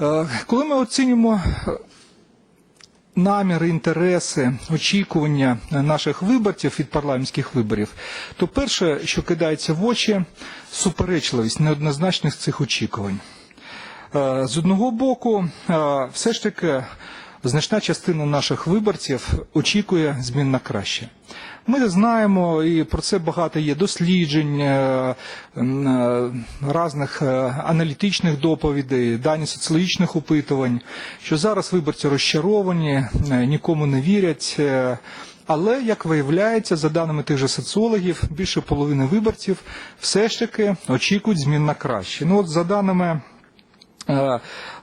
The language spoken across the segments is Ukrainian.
Е, Коли ми оцінюємо е, наміри, інтереси, очікування наших виборців від парламентських виборів, то перше, що кидається в очі, суперечливість неоднозначних цих очікувань. Е, З одного боку, е, все ж таки значна частина наших виборців очікує змін на краще. Ми знаємо, і про це багато є досліджень, е, е, різних е, аналітичних доповідей, дані соціологічних опитувань, що зараз виборці розчаровані, нікому не вірять. Але, як виявляється, за даними тих же соціологів, більше половини виборців все ж таки очікують змін на краще. Ну от за даними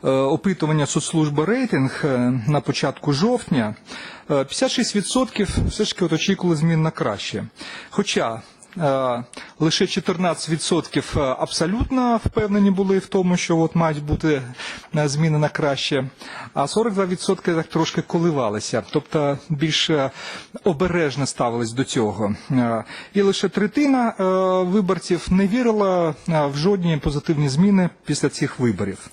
опитування соцслужби рейтинг е, на початку жовтня, е, 56% все ж таки очікували змін на краще. Хоча е, лише 14% абсолютно впевнені були в тому, що от мають бути е, зміни на краще, а 42% так трошки коливалися, тобто більш е, обережно ставились до цього. Е, І лише третина е, виборців не вірила е, в жодні позитивні зміни після цих виборів.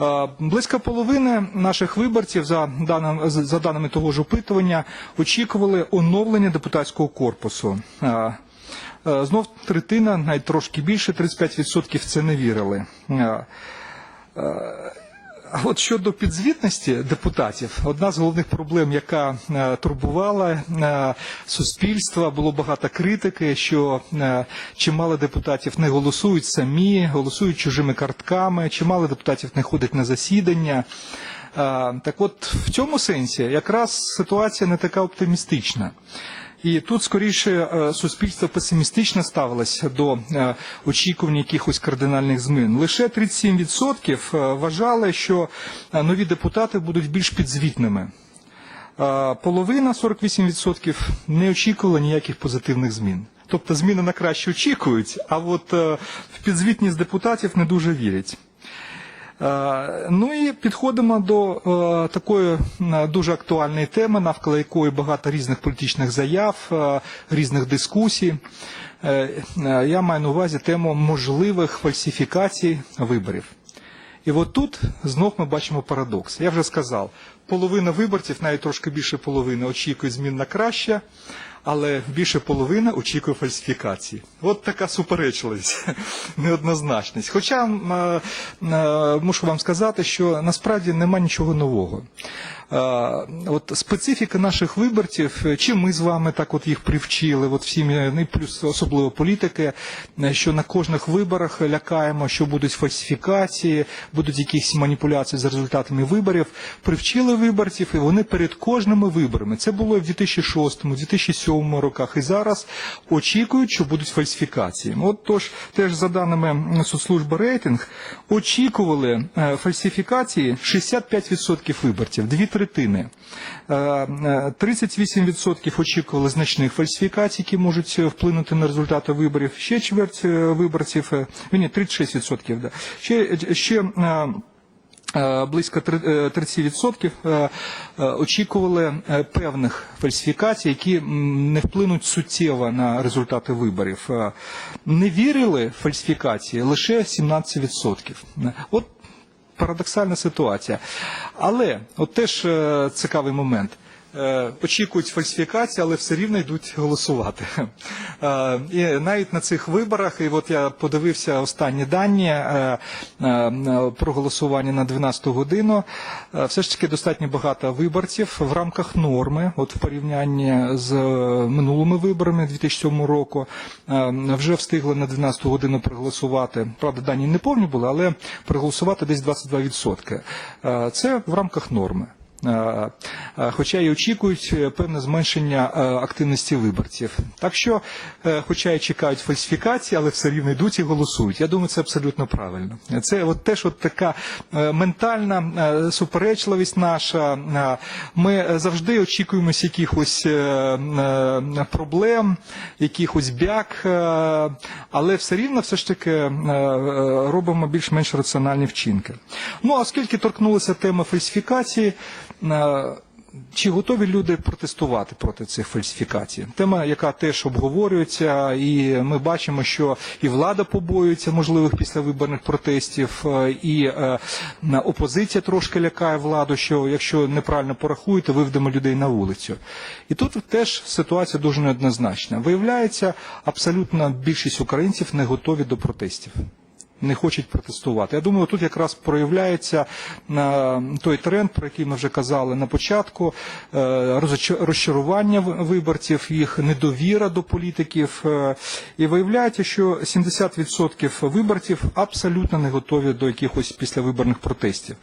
Е, Близько половини наших виборців, за даними, за даними того ж опитування, очікували оновлення депутатського корпусу. Е, е, Знов третина, навіть трошки більше, 35% в це не вірили. Е, а от щодо підзвітності депутатів, одна з головних проблем, яка е, турбувала е, суспільство, було багато критики, що е, чимало депутатів не голосують самі, голосують чужими картками, чимало депутатів не ходять на засідання. Е, так от в цьому сенсі якраз ситуація не така оптимістична. І тут скоріше е, суспільство песимістично ставилося до е, очікувань якихось кардинальних змін. Лише 37% е, вважали, що нові депутати будуть більш підзвітними. Половина 48% не очікувала ніяких позитивних змін. Тобто зміни на краще очікують, а от в підзвітність депутатів не дуже вірять. Е, Ну і підходимо до е, такої е, дуже актуальної теми, навколо якої багато різних політичних заяв, різних дискусій. Я маю на увазі тему можливих фальсифікацій виборів. І от тут знов ми бачимо парадокс. Я вже сказав, половина виборців, навіть трошки більше половини, очікує змін на краще, але більше половини очікує фальсифікації. От така суперечливість, неоднозначність. Хоча е, е, мушу вам сказати, що насправді нема нічого нового. Е, От специфіка наших виборців, чи ми з вами так от їх привчили, от всі, ми, ну, плюс особливо політики, що на кожних виборах лякаємо, що будуть фальсифікації, будуть якісь маніпуляції з результатами виборів. Привчили виборців, і вони перед кожними виборами. Це було в 2006, 2007 роках, і зараз очікують, що будуть фальсифікації. От тож, теж за даними соцслужби рейтинг, очікували е, фальсифікації 65% виборців, дві третини. Е, е, 38% очікували значних фальсифікацій, які можуть е, вплинути на результати виборів. Ще чверть е, виборців, е, ні, 36%, да. Ще, ще е, Е, Близько е, 30% е, е, очікували певних фальсифікацій, які не вплинуть суттєво на результати виборів. Не вірили фальсифікації лише 17%. Е, От парадоксальна ситуація. Але от теж цікавий момент. Е, Очікують фальсифікації, але все рівно йдуть голосувати. Е, І навіть на цих виборах, і от я подивився останні дані е, про голосування на 12 годину. Все ж таки достатньо багато виборців в рамках норми, от в порівнянні з минулими виборами 2007 року, вже встигли на 12 годину проголосувати. Правда, дані не повні були, але проголосувати десь 22%. Е, Це в рамках норми. Е, е, Хоча і очікують е, певне зменшення активності виборців. Так що, хоча і чекають фальсифікації, але все рівно йдуть і голосують. Я думаю, це абсолютно правильно. Це от теж от така ментальна суперечливість наша. Ми завжди очікуємо якихось проблем, якихось бяк, але все рівно все ж таки робимо більш-менш раціональні вчинки. Ну, оскільки торкнулася тема фальсифікації, чи готові люди протестувати проти цих фальсифікацій? Тема, яка теж обговорюється, і ми бачимо, що і влада побоюється можливих післявиборних протестів, е, і е, опозиція трошки лякає владу, що якщо неправильно порахуєте, виведемо людей на вулицю. І тут теж ситуація дуже неоднозначна. Виявляється, абсолютно більшість українців не готові до протестів не хочуть протестувати. Я думаю, тут якраз проявляється е, той тренд, про який ми вже казали на початку, е, розчарування виборців, їх недовіра до політиків. е, І виявляється, що 70% виборців абсолютно не готові до якихось післявиборних протестів.